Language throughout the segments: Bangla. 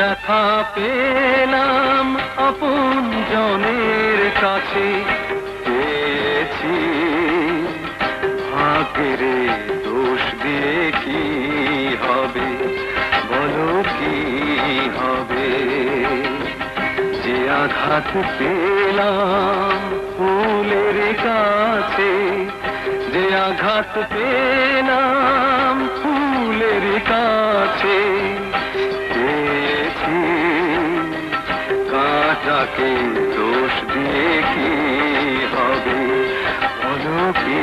ব্যথা পেলাম আপন জনের কাছে। পেয়েছি ভাগ্যেরে দোষ দিয়ে কি হবে? বলো কি হবে? যে আঘাত পেলাম ফুলের কাছে, যে আঘাত পেলাম ফুলের কাছে কাটাকে দোষ দিয়ে কি হবে? বলো কি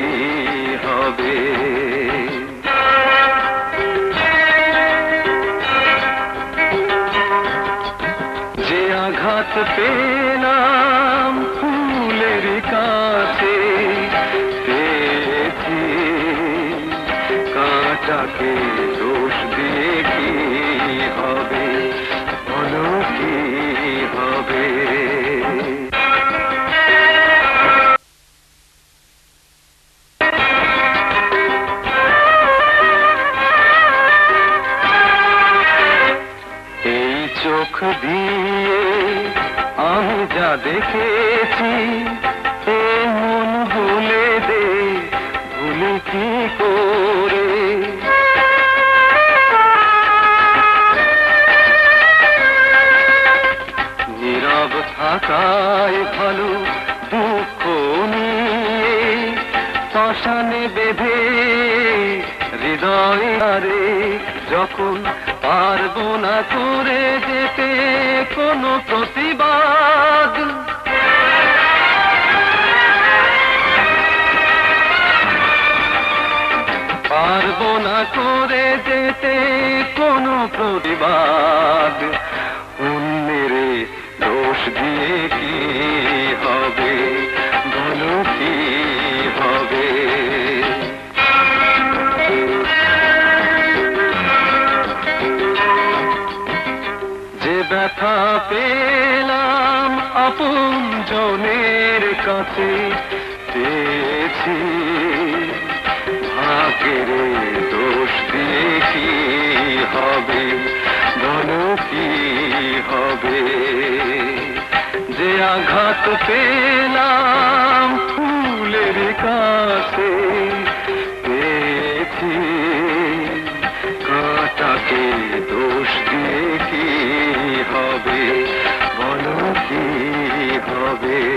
হবে। যে আঘাত পেলাম ফুলের কাছে আমি যা দেখেছি, এ মন ভুলে দে, ভুলে কি করে? নীরব থাকায় ভালো দুঃখ নিয়ে শ্মশানে বেঁধে হৃদয় আরে যখন পারব না করে যেতে কোনো করে যেতে কোনো প্রতিবাদ। অন্যের দোষ দিয়ে কি হবে? বলো কি হবে? যে ব্যথা পেলাম আপন জনের কাছে, পেয়েছি। আঘাত পেলাম ফুলের কাছে পেয়েছি কাটাকে দোষ দিয়ে কি হবে? বলো কি হবে?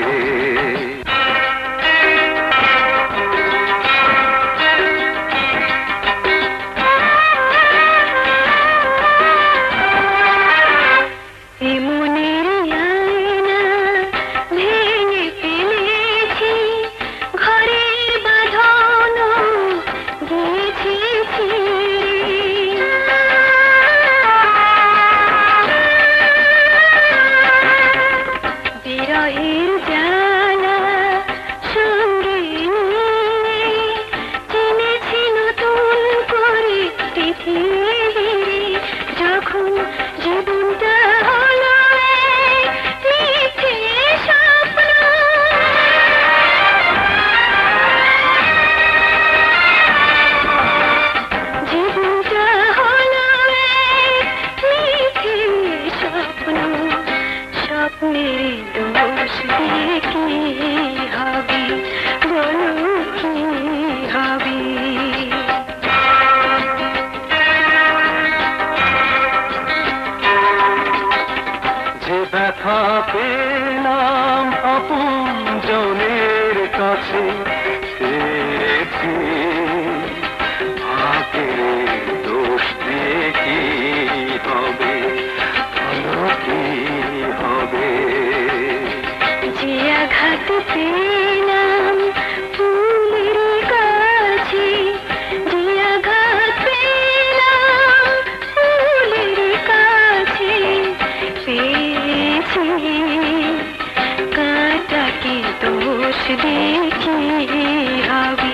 কাটাকে দোষ দেখি হবে